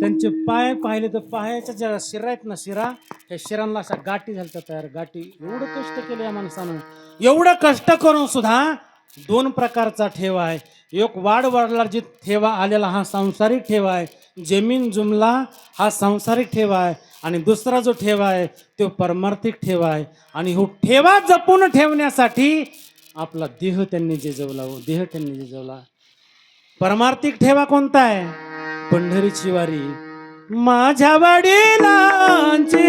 त्यांचे पाय पाहिले तर पायाच्या ज्या शिरा आहेत ना शिरा त्या शिरांना अशा गाठी झाल्या तयार. गाठी एवढं कष्ट केलं या माणसानं. एवढं कष्ट करून सुद्धा दोन प्रकारचा ठेवा आहे. एक वाढ वाढलाची ठेवा आलेला हा सांसारिक ठेवा आहे. जमीन जुमला हा सांसारिक ठेवा आहे. आणि दुसरा जो ठेवा आहे तो परमार्थिक ठेवा आहे. आणि हो ठेवा जपून ठेवण्यासाठी आपला देह त्यांनी जिजवला हो देह त्यांनी जिजवला परमार्थिक ठेवा कोणता आहे? पंढरीची वारी. माझ्या वडिलांची.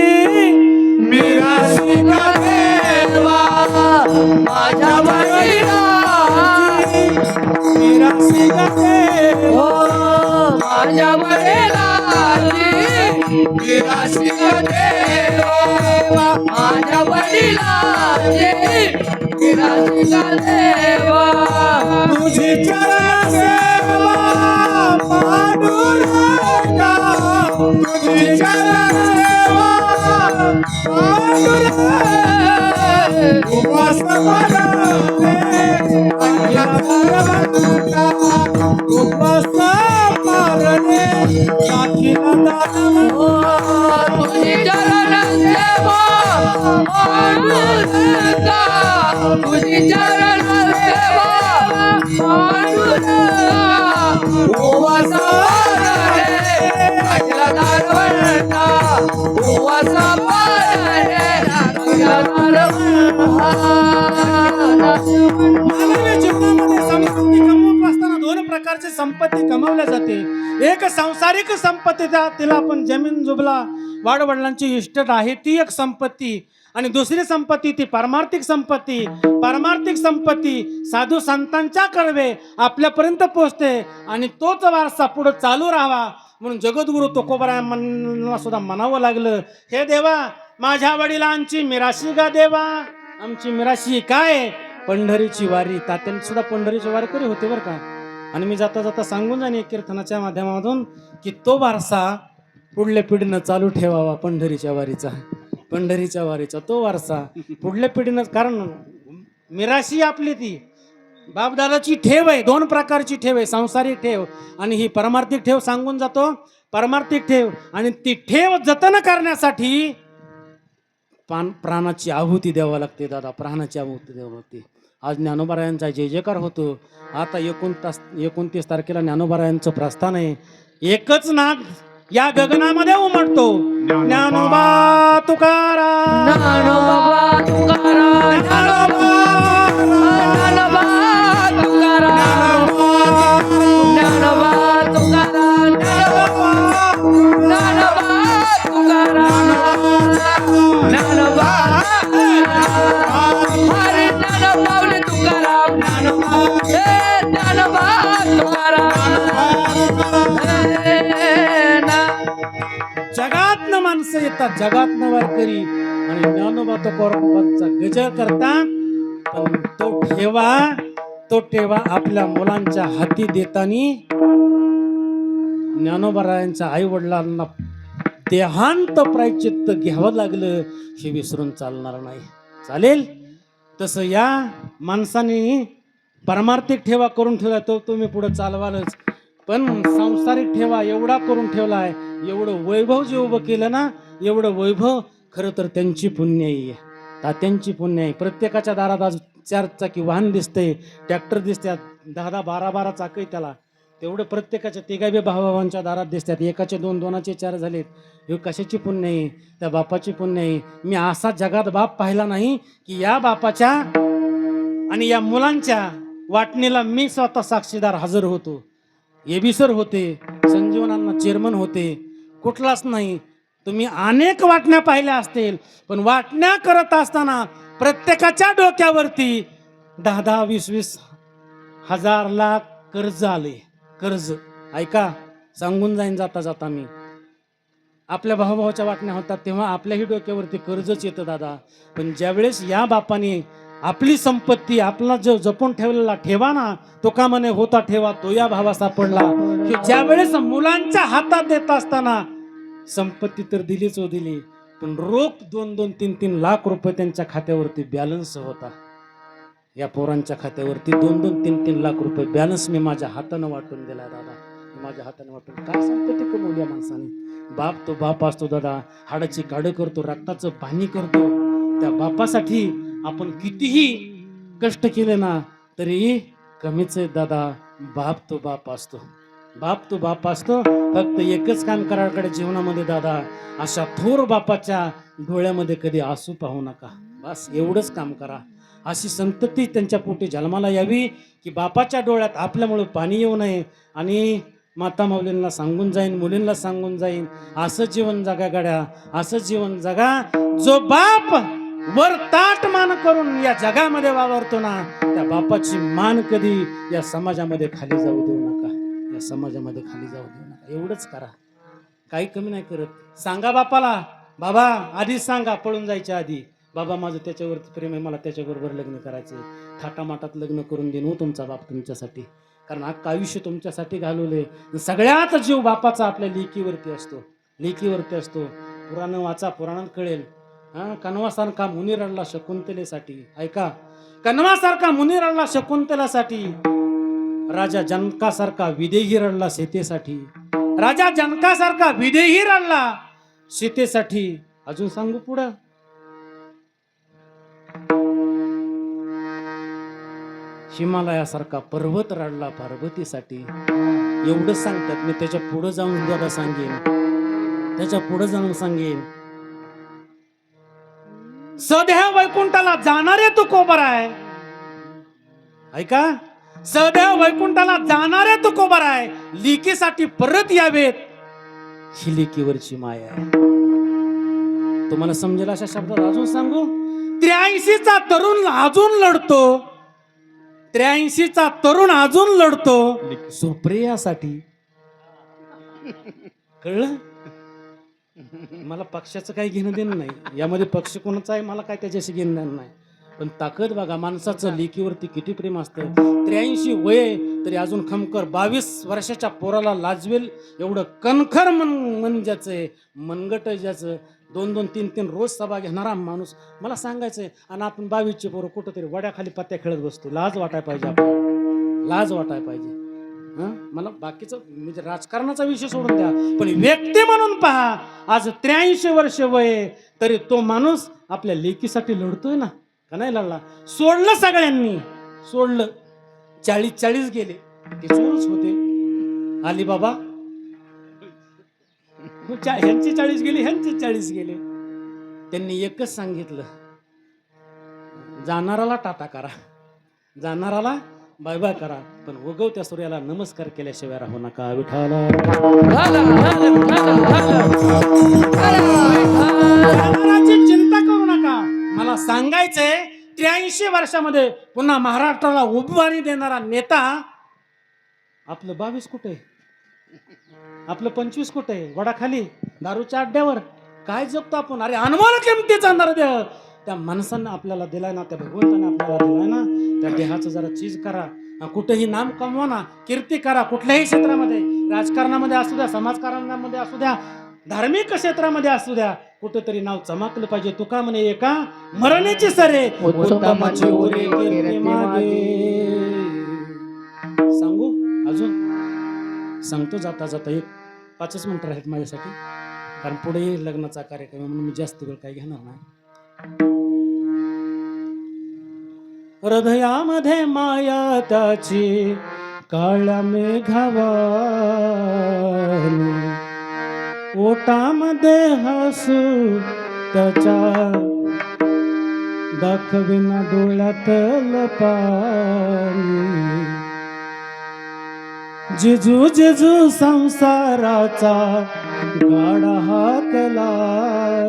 माझ्या वडिलांची. हो माझ्या देवा माझ्या वडिलांची मिरासी का देवा तुझी चरण सेवा पांडुरंगा. तुझी चरण सेवा पांडुरंगा. उपास करणे संपत्ती दोन प्रकारची संपत्ती कमावल्या जाते एक सांसारिक संपत्ती त्या तिला आपण जमीन जुबला वाडवडिलांची इस्टेट आहे ती एक संपत्ती. आणि दुसरी संपत्ती ती परमार्थिक संपत्ती. परमार्थिक संपत्ती साधू संतांच्या कडवे आपल्यापर्यंत पोहोचते आणि तोच वारसा पुढे चालू राहावा. म्हणून जगद्गुरु तुकोबरायांना सुद्धा म्हणावं लागलं हे देवा माझ्या वडिलांची मिराशी गा देवा? आमची मिराशी काय? पंढरीची वारी. तात्यांनी सुद्धा पंढरीची वारी करी होते बरं का? आणि मी जाता जाता सांगून जाणे कीर्तनाच्या माध्यमातून की तो वारसा पुढल्या पिढीनं चालू ठेवावा पंढरीच्या वारीचा. पंढरीच्या वारीचा तो वारसा. पुढल्या पिढीनं कारण मिराशी आपली ती. बापदादाची ठेव आहे दोन प्रकारची ठेव आहे सांसारिक ठेव आणि ही परमार्थिक ठेव सांगून जातो. परमार्थिक ठेव आणि ती ठेव जतन करण्यासाठी पान प्राणाची आहुती द्यावी लागते दादा प्राणाची आहुती द्यावी लागते. आज ज्ञानोबारायांचा जय जयकार होतो. आता एकोणतास एकोणतीस तारखेला ज्ञानोबारायांचं प्रस्थान आहे. एकच नाग या गगनामध्ये उमटतो. ज्ञानोबा तुकाराम. ज्ञानोबा तुकाराम. ज्ञानोबा तुकाराम. ज्ञानोबा तुकाराम. ज्ञानोबा तुकाराम. ज्ञानोबा हरे ज्ञानोबावले तुकाराम. ज्ञानोबा. ज्ञानोबा तुकाराम. माणसं येतात जगातनं वारकरी आणि ज्ञानोबा तो कौरवांचा गजर करता पण तो ठेवा तो ठेवा आपल्या मुलांच्या हाती देतानी ज्ञानोबरायांच्या आई वडिलांना देहांत प्रायचित्त घ्यावं लागलं हे विसरून चालणार नाही. चालेल? तसं या माणसाने परमार्थिक ठेवा करून ठेवला तो तुम्ही पुढे चालवालच. पण सांसारिक ठेवा एवढा करून ठेवला आहे एवढं वैभव जे उभं केलं ना एवढं वैभव खरं तर त्यांची पुण्याई आहे. तात्यांची पुण्य आहे. प्रत्येकाच्या दारात आज चार चाकी वाहन दिसते ट्रॅक्टर दिसतात दहा दहा बारा बारा चाकही त्याला. तेवढं प्रत्येकाच्या तिघाबी भावाभावांच्या दारात दिसतात एकाचे दोन दोनाचे चार झालेत. हे कशाची पुण्य आहे? त्या बापाची पुण्य आहे. मी असा जगात बाप पाहिला नाही की या बापाच्या आणि या मुलांच्या वाटणीला मी स्वतः साक्षीदार हजर होतो. एबिसर होते संजीवनांना चेअरमन होते. कुठलाच नाही. तुम्ही अनेक वाटण्या पाहिल्या असतील पण वाटण्या करत असताना प्रत्येकाच्या डोक्यावरती दहा दहा वीस वीस हजार लाख कर्ज आले. कर्ज. ऐका सांगून जाईन जाता जाता मी. आपल्या भावाभावाच्या वाटण्या होतात तेव्हा आपल्याही डोक्यावरती कर्जच येतं दादा. पण ज्यावेळेस या बापाने आपली संपत्ती आपला जो जपून ठेवलेला ठेवा ना तो का म्हणे होता ठेवा तो या भावा सापडला. की ज्यावेळेस मुलांच्या हातात देत असताना संपत्ती तर दिलीच हो दिली पण रोख दोन दोन तीन तीन लाख रुपये त्यांच्या खात्यावरती बॅलन्स होता. या पोरांच्या खात्यावरती दोन दोन तीन तीन लाख रुपये बॅलन्स मी माझ्या हातानं वाटून दिला दादा. माझ्या हाताने वाटून काय संपत्ती कमवली कमवल्या माणसाने? बाप तो बाप असतो दादा. हाडाची काढ करतो रक्ताचं पाणी करतो. त्या बापासाठी आपण कितीही कष्ट केले ना तरी कमीच आहे दादा. बाप तो बाप असतो. बाप तो बाप असतो. फक्त एकच काम कराकडे जीवनामध्ये दादा. अशा थोर बापाच्या डोळ्यामध्ये कधी आसू पाहू नका. बस एवढंच काम करा. अशी संतती त्यांच्या पोटी जन्माला यावी की बापाच्या डोळ्यात आपल्यामुळे पाणी येऊ नये आणि माता माऊलींना सांगून जाईन मुलींना सांगून जाईन असं जीवन जगा गड्या असं जीवन जगा. जो बाप वर ताट मान करून या जगामध्ये वावरतो ना त्या बापाची मान कधी या समाजामध्ये खाली जाऊ देऊ नका. या समाजामध्ये खाली जाऊ देऊ नका. एवढंच करा. काही कमी नाही करत. सांगा बापाला बाबा आधीच सांगा पळून जायच्या आधी. बाबा माझं त्याच्यावरती प्रेम आहे मला त्याच्याबरोबर लग्न करायचं थाटामाटात लग्न करून देईन हो तुमचा बाप तुमच्यासाठी. कारण अख्खं आयुष्य तुमच्यासाठी घालवले सगळ्यात जीव बापाचा आपल्या लेकीवरती असतो. लेकीवरती असतो. पुराण वाचा पुराणात कळेल. हा कणवासारखा मुनी रडला शकुंतलेसाठी. ऐका कणवासारखा मुनी रडला शकुंतलासाठी. राजा जनकासारखा विदेही रडला सीतेसाठी. राजा जनकासारखा विदेही रडला सीतेसाठी. अजून सांगू पुढं? हिमालयासारखा पर्वत रडला पार्वतीसाठी. एवढंच सांगतात मी त्याच्या पुढे जाऊन दादा सांगेन. त्याच्या पुढे जाऊन सांगेन. सदैव वैकुंठाला जाणारे तू कोबर आहे ऐका? सदैव वैकुंठाला जाणारे तू कोबर आहे लिकीसाठी परत यावेत. ही लिकीवरची माया आहे. तुम्हाला समजेल अशा शब्दात अजून सांगू? त्र्याऐंशीचा तरुण अजून लढतो. त्र्याऐंशीचा तरुण अजून लढतो. सुप्रियासाठी कळलं? मला पक्षाचं काही घेणं देणं नाही. यामध्ये पक्ष कोणाचा आहे मला काय त्याच्याशी घेणं देणं नाही. पण ताकद बघा माणसाचं लेकीवरती किती प्रेम असतं. त्र्याऐंशी वय तरी अजून खमकर बावीस वर्षाच्या पोराला लाजवेल एवढं कणखर मन मन ज्याचं आहे मनगट ज्याचं. दोन दोन तीन तीन रोज सभा घेणारा माणूस. मला सांगायचंय आणि आपण बावीसचे पोरं कुठंतरी वड्याखाली पत्त्या खेळत बसतो. लाज वाटाय पाहिजे आपण लाज वाटाय पाहिजे. हं? मला बाकीचं म्हणजे राजकारणाचा विषय सोडून द्या. पण व्यक्ती म्हणून पहा आज त्र्याऐंशी वर्ष वय आहे, तरी तो माणूस आपल्या लेकीसाठी लढतोय ना? का नाही लढला? सोडलं सगळ्यांनी. सोडलं. चाळीस चाळीस गेले. ते चोरच होते. आली बाबा मग चा- ह्यांची चाळीस गेली ह्यांची चाळीस गेले. त्यांनी एकच सांगितलं. जाणाराला टाटा करा. जाणाराला बाय बाय करा. पण उगवत्या सूर्याला नमस्कार केल्याशिवाय राहू नका विठाला चिंता करू नका. मला सांगायचंय त्र्याऐंशी वर्षामध्ये पुन्हा महाराष्ट्राला उभारी देणारा नेता आपलं बावीस कुठे? आपलं पंचवीस कुठे? वडाखाली दारूच्या अड्ड्यावर. काय जगतो आपण? अरे अनमोल किमतीचा नरदेह. त्या माणसानं आपल्याला दिलाय ना त्या भगवंताने आपल्याला दिलाय ना त्या देहाचं जरा चीज करा. कुठेही नाम कमवा ना कीर्ती करा कुठल्याही क्षेत्रामध्ये. राजकारणामध्ये असू द्या समाजकारणामध्ये असू द्या धार्मिक क्षेत्रामध्ये असू द्या कुठेतरी नाव चमकलं पाहिजे. तुका म्हणे एका मरण्याची सरे. सांगू? अजून? सांगतो जाता जाता एक पाचच मिनिटं आहेत माझ्यासाठी. कारण पुढे लग्नाचा कार्यक्रम आहे म्हणून मी जास्त वेळ काही घेणार नाही. हृदयामध्ये माया त्याची काळ्या मेघावानी ओटामध्ये हसू त्याच्या दाखविना डोळ्यात लपानी जिजू जिजू संसाराचा गाडा हाकला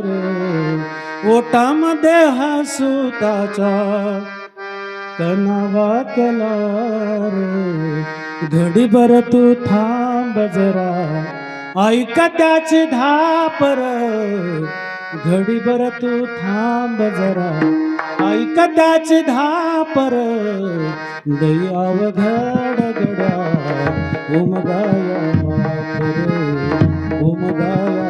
रे ओटामध्ये हसू त्याच्या कनावा केला घडीभर तू थांब जरा. ऐका त्याची धापर. घडीभर तू थांब जरा. ऐका त्याची धापर. दयाव घड गडा उमगाया बापर उमगाया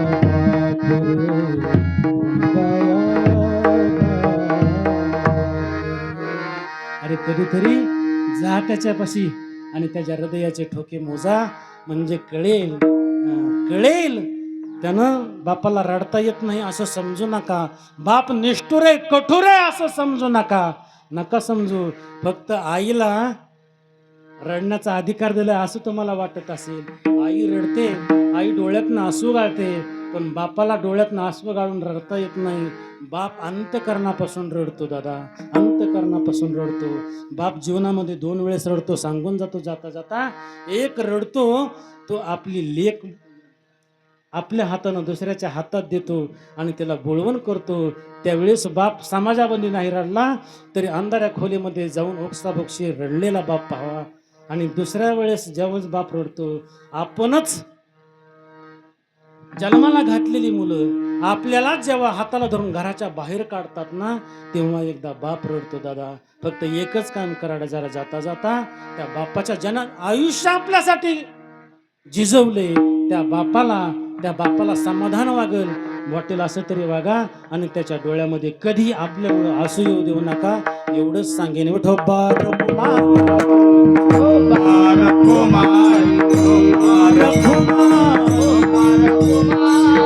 कधीतरी जा त्याच्यापाशी आणि त्याच्या हृदयाचे ठोके मोजा म्हणजे कळेल कळेल. त्यानं बापाला रडता येत नाही असं समजू नका. बाप निष्ठुर आहे कठोर आहे असं समजू नका. नका समजू. फक्त आईला रडण्याचा अधिकार दिलाय असं तुम्हाला वाटत असेल. आई रडते आई डोळ्यातनं आसू गाळते पण बापाला डोळ्यातनं आसू गाळून रडता येत नाही. बाप अंतकरणापासून रडतो दादा अंतकरणापासून रडतो. बाप जीवनामध्ये दोन वेळेस रडतो सांगून जातो जाता जाता. एक रडतो तो आपली लेख आपल्या हातानं दुसऱ्याच्या हातात देतो आणि त्याला बोळवण करतो. त्यावेळेस बाप समाजामध्ये नाही रडला तरी अंधाऱ्या खोलीमध्ये जाऊन ओक्साबोक्षी रडलेला बाप पाहावा. आणि दुसऱ्या वेळेस ज्यावेळेस बाप रडतो आपणच जन्माला घातलेली मुलं आपल्याला जेव्हा हाताला धरून घराच्या बाहेर काढतात ना तेव्हा एकदा बाप रडतो दादा फक्त एकच काम कराडा जरा जाता जाता त्या बापाच्या जन आयुष्य आपल्यासाठी झिजवले. त्या बापाला त्या बापाला समाधान वागल. वाटेल असं तरी वागा आणि त्याच्या डोळ्यामध्ये कधी आपल्यामुळं असू येऊ देऊ नका. एवढंच सांगेन. विठो ठोबा তোমার